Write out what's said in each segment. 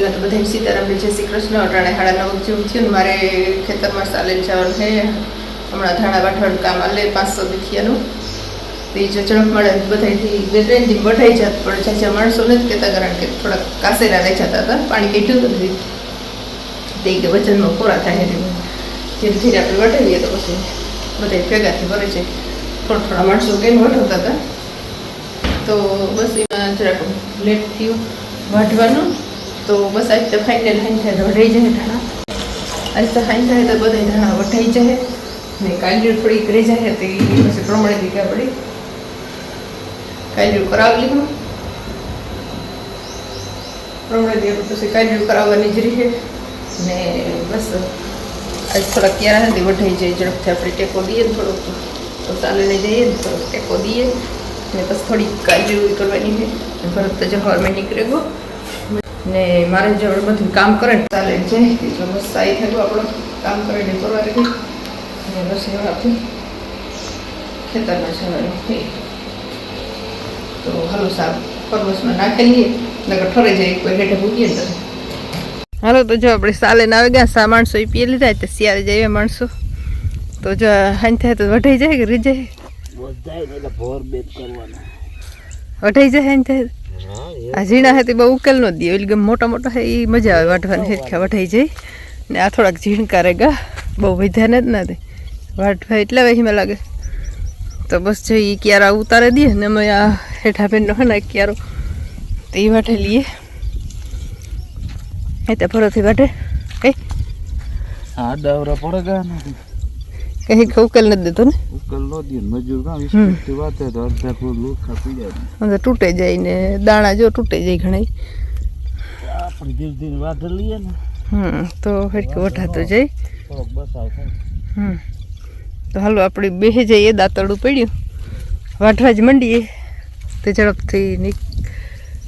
પહેલાં તો બધા સીતારામને જય શ્રી કૃષ્ણ, અટાણે હાડા નવ જેવું થયું ને મારે ખેતરમાં સાલેલ જવાનું છે હમણાં ધાણા વાઠવાનું કામ આલે, પાંચસો દીથિયાનું તો જો ઝડપ મળે બધાથી બે ત્રણ દિન બઢાઈ જાત, પણ ચાચા માણસો નથી કહેતા, કારણ કે થોડાક કાસેરા રહી જતા હતા, પાણી કેટલું નથી. તે કે વજનમાં પૂરા થાય એટલે ધીરે ધીરે આપણે વટાવીએ તો પછી બધા ભેગાથી ભરે છે. થોડા થોડા માણસો કહીને વટાવતા હતા? તો બસ એમાં જરાક લેટ થયું. વાઢવાનું. તો બસ આજ તો ફાઇનલ હાઈ થાય તો વઢાઈ જાય ધાણા. આજ તો હાઈ થાય તો બધા ધાણા વઢાઈ જાય. ને કાંજળ થોડીક રહી જાય તો એ પછી પ્રમાણે દીકા પડી. કાંજળ કરાવી લીધું. પ્રમાણે દીધું પછી કાંજળ કરાવવાની જ રહે. ને બસ આજ થોડાક ક્યારે હતી વઢાઈ જાય. ઝડપથી આપણે ટેકો દઈએ ને થોડોક તો. ચાલીને જઈએ ને થોડોક ટેકો દઈએ. ને પછી થોડીક કાળજી કરવાની છે. ભરત તો જવારમાં નીકળે ગયો ને મારે જે બધું કામ કરે ને ચાલે છે. બસ સાઈ થયું આપણું કામ કરીને કરવા રહી ને બસ એવા આપણે ખેતરમાં છે. તો હાલો સાહેબ પરવસમાં નાખેલી નકર ઠરે જાય કોઈ હેઠે મૂકીએ ને તો. હાલો તો જો આપણે સાલે ના આવી ગયા સા માણસો એ પી લીધા તો શિયાળે જાય એવા માણસો. તો જો હાઈ થાય તો વઢાઈ જાય કે રીજાય ને એટલે વઢાઈ જાય હાઈ થાય આ ઝીણા હતી બહુ ઉકેલ નો દીએ એટલે મોટા મોટા હે એ મજા આવે વાટવાની હેરખા વઢાઈ જાય. ને આ થોડાક ઝીણકા રે ગા બહુ વિધાને જ ના દે. વાટવા એટલા વહીમાં લાગે. તો બસ જો એ ક્યારા ઉતારે દે ને અમે આ હેઠા બેનનો હે ને ક્યારો, તો એ વાટે લઈએ એ તે ફરોથી વાટે કઈ આ ડાવરા પડે નથી કઈ ઉકેલ નથી દેતો ને? ઉકેલ નો દે મજૂર ના વીસ વાત મિનિટથી તો અડધા કોઈ લુખા પી જાય અંદર તૂટે જાય ને દાણા જો તૂટે જાય ઘણા આપણે ધીરે ધીરે વાઢે લઈએ ને હમ તો હેરખું વઢાતો જાય. થોડોક બસ આવશે હમ. તો હાલો આપણે બેહી જઈએ દાંતરડું પડ્યું. વાઢવા જ મંડીએ. તે ઝડપથી ની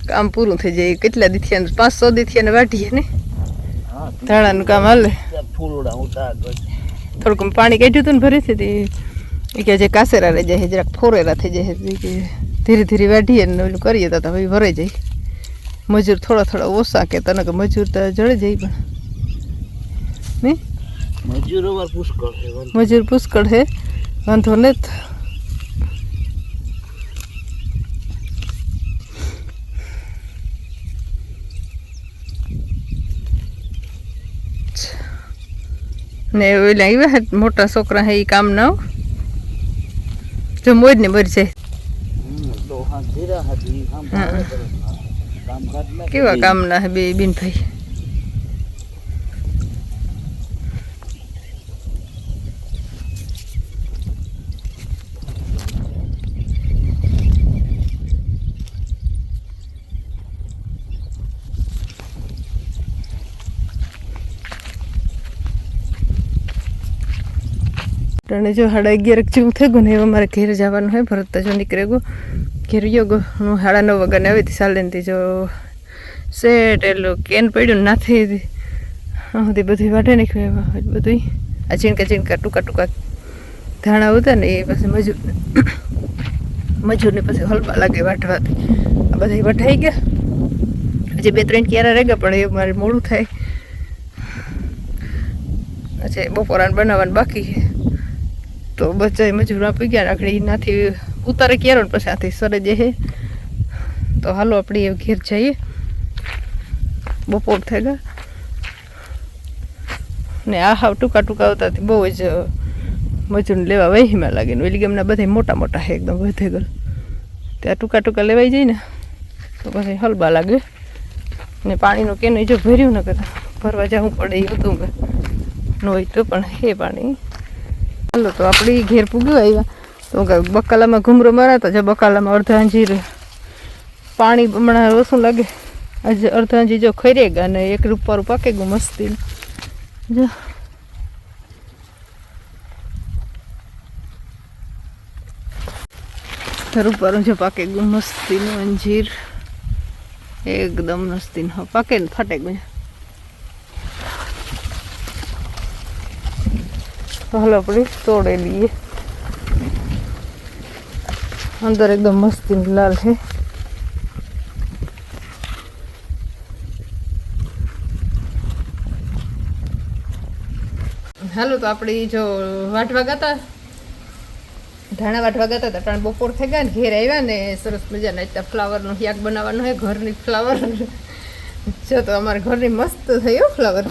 કામ પૂરું થઈ જાય. કેટલા દીથિયા પાંચસો દીથિયાને વાઢીએ ને? હા ધાણાનું કામ હાલે. ત્યાં ફૂલડા ઉતાર થોડુંક પાણી કાઢ્યું હતું ને ભરીથી એ કે જે કાસેરા રહી જાય જરાક ફોરેરા થઈ જાય. કે ધીરે ધીરે વાઢીએ ને ઓલું કરીએ તો ભાઈ ભરાઈ જાય. મજૂર થોડા થોડા ઓછા કે તને કે મજૂર તો જળી જાય પણ. નહીં મજૂર પુષ્કળ છે વાંધો મજૂર પુષ્કળ છે વાંધો નથી. ને ઓલા આવ્યા મોટા છોકરા હે એ કામ ના જો મોજ ને બર છે. કેવા કામના કામ ના હે બે બિનભાઈ અને જો સાડા અગિયાર જેવું થઈ ગયું ને એવા મારે ઘેર જવાનું હોય, ભરત જો નીકળે ગયો. ઘેર ગયો ગયો. હું સાડા નવ વાગ્યાને આવી હતી સાલેનથી જો સેટ એટલું કેન પડ્યું નાથી હતી. બધું વાટે નાખ્યું એમાં બધું આ ચીણકા ચીણકા ટૂંકા ટૂંકા ધાણા હતા ને એ પાસે મજૂર મજૂરને પછી હલવા લાગે વાટવાથી આ બધા વઢાઈ ગયા. હજી બે ત્રણ ક્યારા રહી ગયા પણ એ મારે મોડું થાય. પછી બપોરાને બનાવવાનું બાકી છે. તો બચાય મજૂર આપી ગયા આગળ એનાથી ઉતારે ક્યારે પછી આથી સરે હે. તો હાલો આપણે એ ઘેર જઈએ. બપોર થઈ ગયા. ને આ હાવ ટૂંકા ટૂંકા આવતાથી બહુ જ મજૂરને લેવા વહીમાં લાગે ને ઓલી એમના બધા મોટા મોટા હે એકદમ વધે ગયેલ ત્યાં ટૂંકા ટૂંકા લેવાઈ જાય ને, તો પછી હલબા લાગે. ને પાણીનું કેનું જો ભર્યું ને કદાચ ભરવા જવું પડે એ હતું ન હોય તો પણ હે પાણી. ચાલો તો આપણે ઘેર પૂગ્યું આવ્યા. તો બકાલામાં ઘૂમરો મરાતો છે બકાલામાં અડધા અંજીર પાણી હમણાં ઓછું લાગે. આજે અડધાંજી જો ખરી ગયા અને એક રૂપારું પાકે ગયું મસ્તી જો. રૂપારું જો પાકે ગયું મસ્તીનું અંજીર. એકદમ મસ્તીનું. પાકે ને ફાટે ગયું. હાલો, આપણે તોડે અંદર એકદમ મસ્તી લાલ છે. હાલો, તો આપણે જો વાટવા ગાતા ધાણા વાટવા ગયા હતા, પણ બપોર થઈ ગયા ને ઘેર આવ્યા ને સરસ મજાના એટલા ફ્લાવરનું શાક બનાવવાનું હોય ઘરની ફ્લાવર. જો તો અમારે ઘરની મસ્ત થયો ફ્લાવર.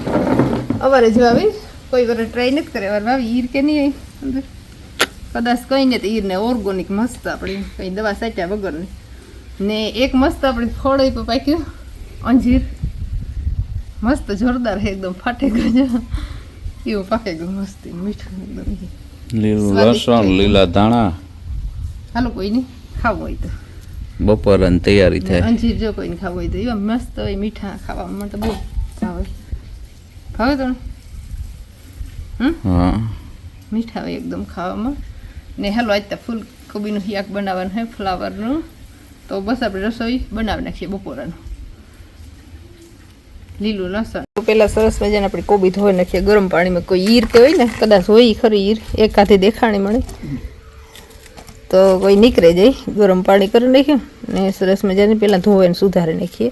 અમારે જો આવી. કોઈ વાર ટ્રાય નથી કરે વાર આવી ઈર કે નહીં અંદર? કદાચ કંઈ તો ઈરને ઓર્ગોનિક મસ્ત આપણી કંઈ દવા સાચ્યા વગરની. ને એક મસ્ત આપણે ફળ એ પાક્યું અંજીર. મસ્ત જોરદાર છે એકદમ ફાટે ગયો એવું પાકે ગયું મસ્ત મીઠું એકદમ લીલું લસણ લીલા ધાણા. હાલો કોઈ નહીં ખાવું હોય તો. બપોરની તૈયારી થાય. અંજીર જો કોઈને ખાવું હોય તો. એવા મસ્ત હોય મીઠા ખાવામાં મને તો બહુ ભાવે. ભાવે તો હા. મીઠા હોય એકદમ ખાવામાં. ને હાલો આજ તો ફૂલ કોબીનું શાક બનાવવાનું હોય ફ્લાવરનું. તો બસ આપણે રસોઈ બનાવી નાખીએ બપોરાનું. લીલું લસણ. પેલા સરસ મજાને આપણે કોબી ધોઈ નાખીએ. ગરમ પાણીમાં કોઈ ઈર કે હોય ને કદાચ હોય ખરી ઈર એક હાથે દેખાણી મળે. તો કોઈ નીકળે જાય ગરમ પાણી કરી નાખ્યું ને સરસ મજાને પહેલાં ધોઈને સુધારી નાખીએ.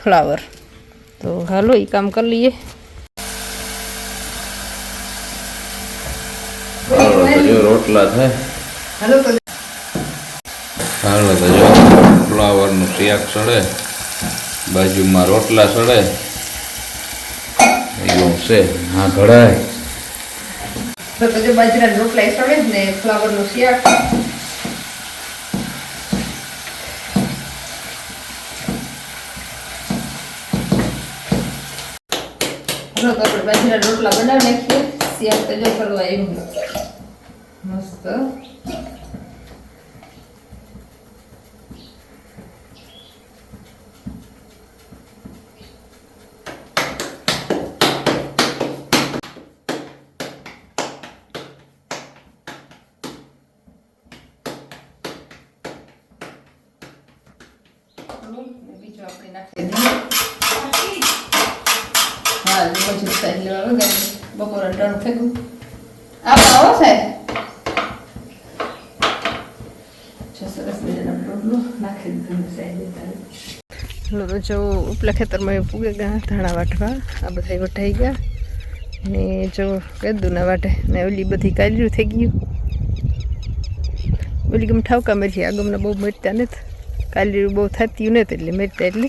ફ્લાવર. તો હાલો એ કામ કરી લઈએ હાલો તો જો રોટલા થાય. હાલો તો જો ફ્લાવરનું શાક સડે બાજુમાં રોટલા સડે. એવું છે. હા ઘડાય. તો પછી બાજરાના રોટલા સડે જ ને ફ્લાવરનું શાક રોટલા બનાવી નાખીએ. શિયાળ તો જો કરવા એવું મસ્ત બીજું આપણે નાખી દઈએ હા પછી સાઈડ લેવા વગાડી બપોરે ત્રણ થઈ ગયું આવો આવો સાહેબ જો સરસ મજાનો રોટલો નાખી જો ઉપલા ખેતરમાં એ પૂગે ગયા ધાણા વાટવા. આ બધા વટાઈ ગયા. ને જો કદુના વાટે, ને ઓલી બધી કાલ્યું થઈ ગયું. ઓલી ગમ ઠાવકા મરી આ ગમને બહુ મરતા નથી. કાલ્યું બહુ થતી નથી એટલે મરતા એટલે.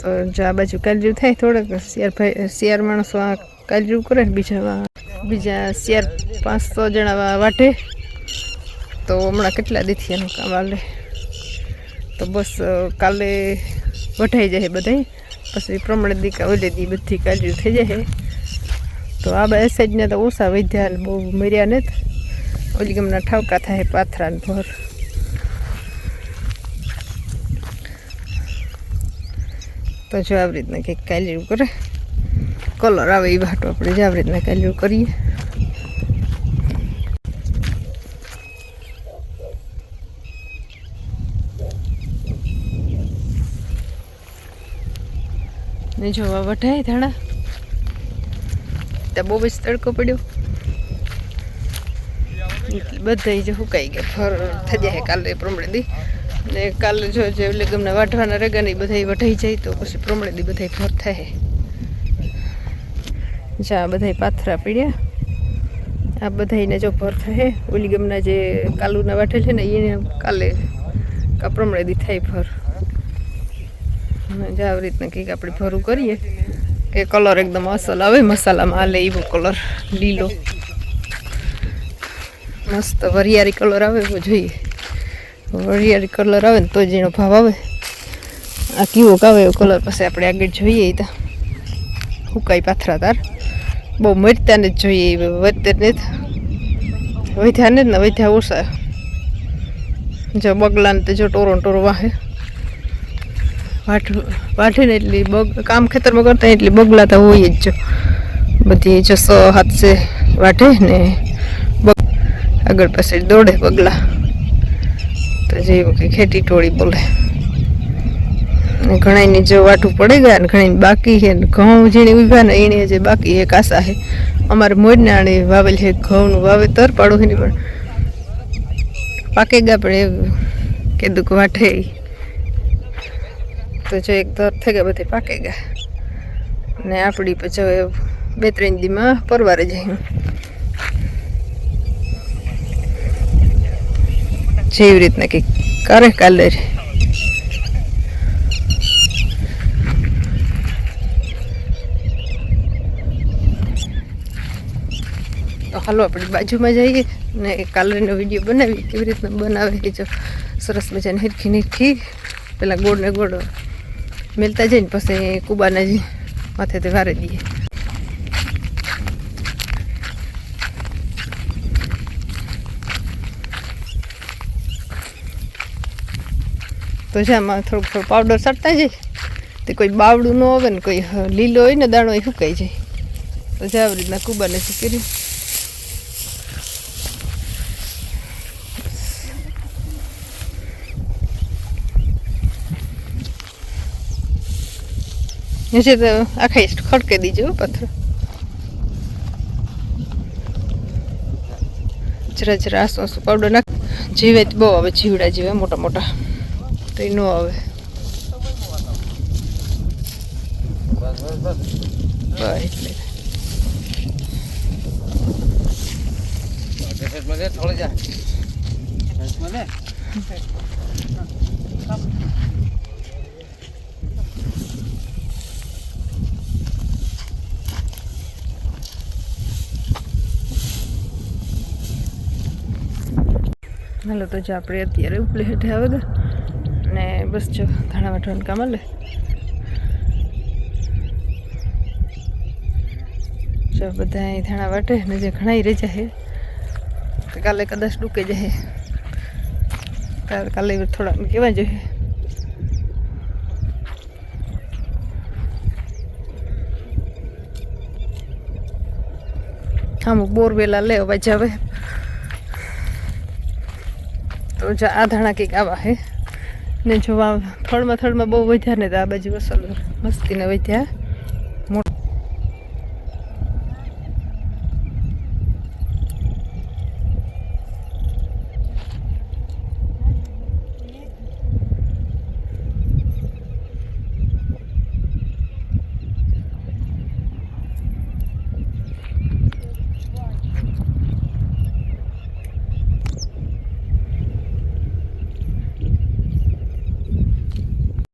તો જો આ બાજુ કાલજુ થાય થોડાક શિયાર ભાઈ શિયાર માણસો આ કાલજુ કરે બીજા બીજા શિયાર પાંચસો જણા વાટે. તો હમણાં કેટલા દીથી એનું કામ હાલે? તો બસ કાલે વઢાઈ જાય બધાય. પછી પ્રમાણે દીકા ઓલે દી બધી કાલજુ થઈ જાય. તો આ બધા સાઈડને તો ઓછા વધ્યા બહુ મર્યા ને ઓલી ગમના ઠાવકા થાય પાથરા ને ભર તો જો આવી રીતના કંઈક કાલ્યું કરે. કલર આવે એ વાટો આપણે જ આવી રીતના કાલ્યું કરીએ. ને જોવા વઢાય ધાણા. ત્યાં બહુ જ તડકો પડ્યો. બધા જે સુકાઈ ગયા. ફર થઈ જાય કાલે પ્રમણે દી. ને કાલે જો જે એટલે વાઢવાના રેગા ને બધા વઢાઈ જાય તો પછી પ્રમણે દી બધા ફર થાય જા બધા પાથરા પીડ્યા. આ બધાને જો ભર થાય ઓલી ગમના જે કાલુના વાઢે છે ને એને કાલે પ્રમાણે દી થાય ફર જે આવી રીતના કંઈક આપણે ભરું કરીએ કે કલર એકદમ અસલ આવે, મસાલામાં આલે એવો કલર લીલો. મસ્ત વરિયાળી કલર આવે એવો જોઈએ. વરિયાળી કલર આવે ને તો જ એનો ભાવ આવે. આ કેવો કાવે એવો કલર પછી આપણે આગળ જોઈએ તો. હુકાઈ પાથરા તાર. બહુ મરતાને જ જોઈએ વધતે વધ્યા ને જ ને વધ્યા ઓછા. જો બગલાને તો જો ટોરો ટોરો વાહે. વાઢ વાઢીને એટલી બગ કામ ખેતરમાં કરતા એટલી બગલા તો હોય જ જો. બધી જો હાથસે વાટે ને આગળ પાસે દોડે બગલા. તો જેવું કે ખેતી ટોળી બોલે. ઘણાની જો વાટું પડી ગયા ને ઘણી બાકી છે ઘઉં જેને ઊભા ને એને જે બાકી એક આશા છે. અમારે મોજનાણે વાવેલ છે ઘઉંનું વાવેતર પાડોશીની પણ પાકે ગયા પણ એ કીધું કે વાટે. તો જો એક ધર થઈ ગયા બધે પાકે ગયા. ને આપણી પછી બે ત્રણ દીમાં પરવારે જાય જેવી રીતના કંઈક કરે કાલે તો હાલો આપણે બાજુમાં જઈએ ને કાલરીનો વીડિયો બનાવી કેવી રીતના બનાવે કે જો સરસ મજાની હિરખી નીરખી. પેલા ગોળ ને ગોળ. મેલતા જઈને પછી કુબાના જ તે વારે દઈએ. તો જેમાં થોડુંક થોડું પાવડર સટતા જાય તે કોઈ બાવડું ન આવે ને કોઈ લીલો હોય ને દાણો એ સુકાઈ જાય. તો જે આવી રીતના કુબાને શીખી નીચે તો આખા ખડકે દીજો પથ્થર. જરા જરા આસુ પાવડર નાખ. જીવે જ બહુ આવે જીવડા જીવે મોટા મોટા. તો એ ન આવે. બસ એટલે. હાલો તો જો આપણે અત્યારે ઉપલે હેઠે આવે ગયા ને બસ જો, ધાણા વાટવાનું કામ હાલે. જો, બધા ધાણા વાટે ને જે ઘણા રહી જાય તો કાલે કદાચ ડૂકે જાય. કાલે કાલે થોડા કેવા જોઈએ. અમુક બોરવેલા લે પછી હવે તો જો આ ધાણા કંઈક આવા હે. ને જોવા થળમાં થળમાં બહુ વધ્યા ને તો આ બાજુ અસલ મસ્તીને વધ્યા.